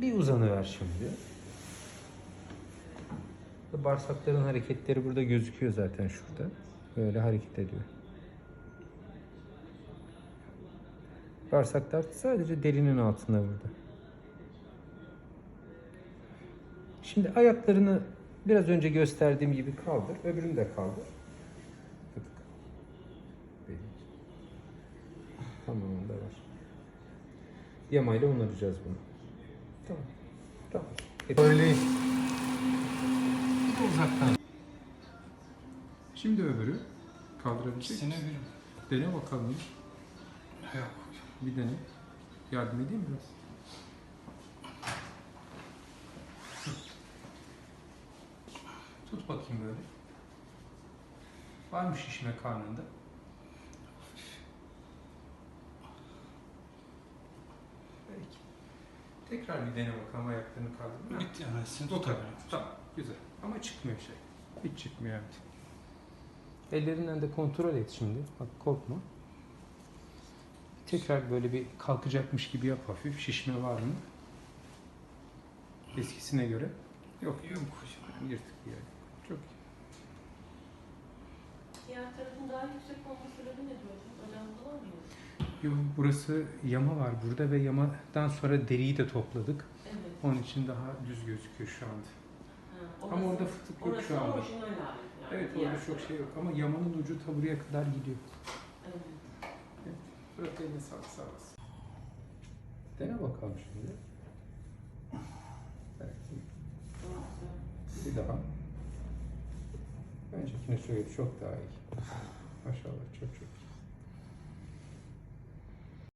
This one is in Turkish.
Bir uzanıver şimdi. Bağırsakların hareketleri burada gözüküyor zaten şurada. Böyle hareket ediyor. Bağırsaklar sadece derinin altında burada. Şimdi ayaklarını biraz önce gösterdiğim gibi kaldır. Öbürünü de kaldır. Tamam onda var. Yamayla onaracağız bunu. Tamam. Tamam. Öyle. Bir de uzaktan. Şimdi öbürü. Kaldırabilecek misin? bir. Dene bakalım. Yok. Bir dene. Yardım edeyim mi biraz? Tut bakayım böyle. Var mı şişme karnında? Peki. Tekrar bir dene bakalım ayaklarını kaldır. Bitti hemen seni tutarım. Tamam. Güzel. Ama çıkmıyor şey. Hiç çıkmıyor evet. Ellerinden de kontrol et şimdi. Bak korkma. Tekrar böyle bir kalkacakmış gibi yap hafif. Şişme var mı? Eskisine göre. Yok. Yok hocam. Yırtık bir yer. Çok iyi. Diğer tarafın daha yüksek olma sebebi nedir hocam? Hocam bulamıyor. Yo, burası yama var burada ve yamadan sonra deriyi de topladık. Evet. Onun için daha düz gözüküyor şu anda. Ha, Ama orada fıtık yok orası şu anda. orijinal hali. Yani Evet orada çok şey yok ama yamanın ucu ta buraya kadar gidiyor. Evet. Bırak eline sağlık sağ olasın. Dene bakalım şimdi. Evet. Bir daha. Öncekine söyle çok daha iyi. Maşallah çok.